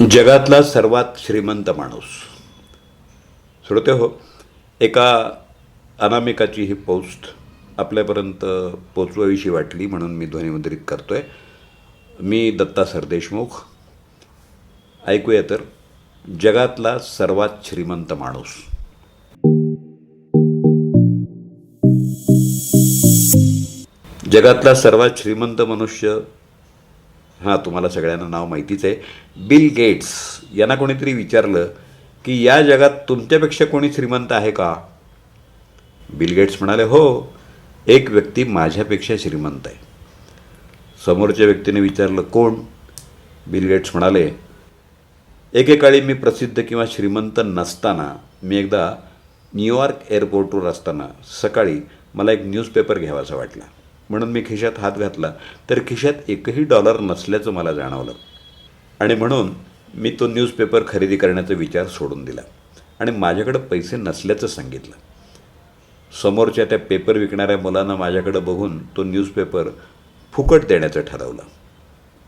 जगातला सर्वात श्रीमंत माणूस. श्रोते हो एका अनामिकाची ही पोस्ट आपल्यापर्यंत पोचवाविषयी वाटली म्हणून मी ध्वनिमुद्रित करतोय. मी दत्ता सरदेशमुख. ऐकूया तर जगातला सर्वात श्रीमंत माणूस. जगातला सर्वात श्रीमंत मनुष्य हां तुम्हाला सगळ्यांना नाव माहितीच आहे. बिल गेट्स यांना कोणीतरी विचारलं की या जगात तुमच्यापेक्षा कोणी श्रीमंत आहे का? बिल गेट्स म्हणाले हो एक व्यक्ती माझ्यापेक्षा श्रीमंत आहे. समोरच्या व्यक्तीने विचारलं कोण? बिल गेट्स म्हणाले एकेकाळी मी प्रसिद्ध किंवा श्रीमंत नसताना मी एकदा न्यूयॉर्क एअरपोर्टवर असताना सकाळी मला एक न्यूजपेपर घ्यावासा वाटला. म्हणून मी खिशात हात घातला. तर खिशात एकही डॉलर नसल्याचं मला जाणवलं. आणि म्हणून मी तो न्यूजपेपर खरेदी करण्याचा विचार सोडून दिला. आणि माझ्याकडं पैसे नसल्याचं सांगितलं. समोरच्या त्या पेपर विकणाऱ्या मुलांना माझ्याकडं बघून तो न्यूजपेपर फुकट देण्याचं ठरवलं.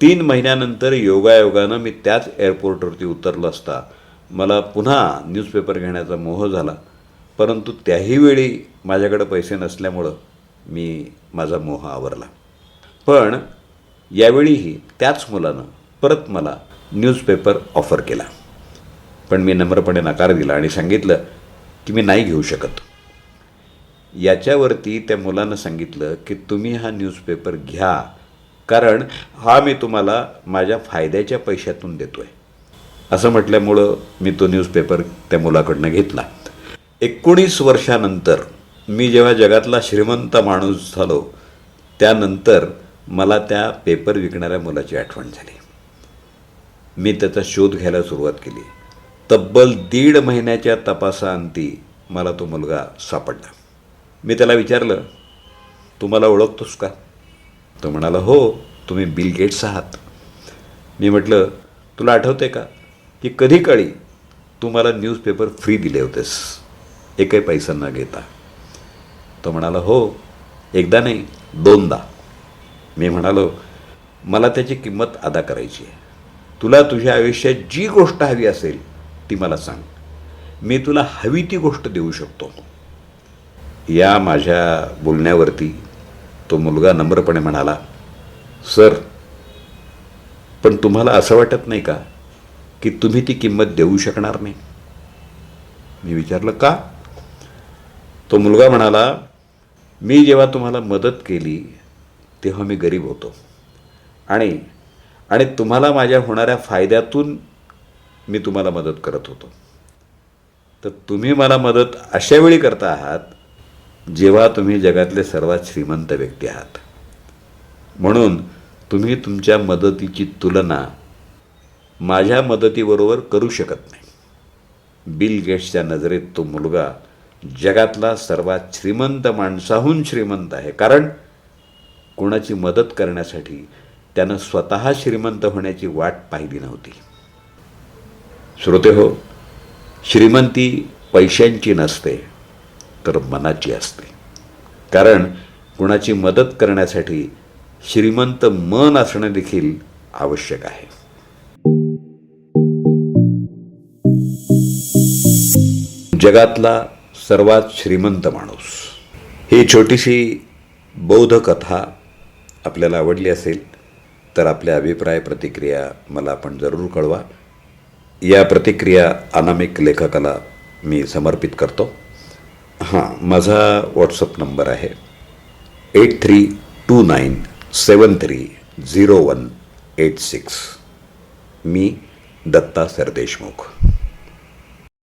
तीन महिन्यानंतर योगायोगानं मी त्याच एअरपोर्टवरती उतरलो असता मला पुन्हा न्यूजपेपर घेण्याचा मोह झाला. परंतु त्याही वेळी माझ्याकडं पैसे नसल्यामुळं मी माझा मोह आवरला. पण यावेळीही त्याच मुलानं परत मला न्यूजपेपर ऑफर केला. पण मी नम्रपणे नकार दिला आणि सांगितलं की मी नाही घेऊ शकत. याच्यावरती त्या मुलानं सांगितलं की तुम्ही हा न्यूजपेपर घ्या कारण हा मी तुम्हाला माझ्या फायद्याच्या पैशातून देतो आहे असं म्हटल्यामुळं मी तो न्यूजपेपर त्या मुलाकडनं घेतला. एकोणीस वर्षानंतर मी जेव्हा जगातला श्रीमंत माणूस झालो त्यानंतर मला त्या पेपर विकणाऱ्या मुलाची आठवण झाली. मी त्याचा शोध घ्यायला सुरुवात केली. तब्बल दीड महिन्याच्या तपासाअंती मला तो मुलगा सापडला. मी त्याला विचारलं तू मला ओळखतोस का? तो म्हणाला हो तुम्ही बिल गेट्स आहात. मी म्हटलं तुला आठवते का की कधी काळी तू मला न्यूजपेपर फ्री दिले होतेस? एकही पैसा न घेता. तो म्हणाला हो एकदा नाही दोनदा. मी म्हणालो मला त्याची किंमत अदा करायची आहे. तुला तुझ्या आयुष्यात जी गोष्ट हवी असेल ती मला सांग. मी तुला हवी ती गोष्ट देऊ शकतो. या माझ्या बोलण्यावरती तो मुलगा नम्रपणे म्हणाला सर पण तुम्हाला असं वाटत नाही का की तुम्ही ती किंमत देऊ शकणार नाही? मी विचारलं का? तो मुलगा म्हणाला मी जेव्हा तुम्हाला मदत केली तेव्हा मी गरीब होतो. आणि आणि तुम्हाला माझ्या होणाऱ्या फायद्यातून मी तुम्हाला मदत करत होतो. तर तुम्ही मला मदत अशा वेळी करता आहात जेव्हा तुम्ही जगातले सर्वात श्रीमंत व्यक्ती आहात. म्हणून तुम्ही तुमच्या मदतीची तुलना माझ्या मदतीबरोबर करू शकत नाही. बिल गेट्सच्या नजरेत तो मुलगा जगातला सर्वात श्रीमंत माणसाहून श्रीमंत आहे. कारण कोणाची मदत करण्यासाठी त्यानं स्वतः श्रीमंत होण्याची वाट पाहिली नव्हती. श्रोते हो श्रीमंती पैशांची नसते तर मनाची असते. कारण कुणाची मदत करण्यासाठी श्रीमंत मन असणं देखील आवश्यक आहे. जगातला सर्वात श्रीमंत माणूस. ही छोटीशी बौद्ध कथा आपल्याला आवडली असेल तर आपल्या अभिप्राय प्रतिक्रिया मला आपण जरूर कळवा. या प्रतिक्रिया अनामिक लेखकाला मी समर्पित करतो. हां माझा व्हॉट्सअप नंबर आहे eight three two nine seven three zero one eight six. मी दत्ता सरदेशमुख.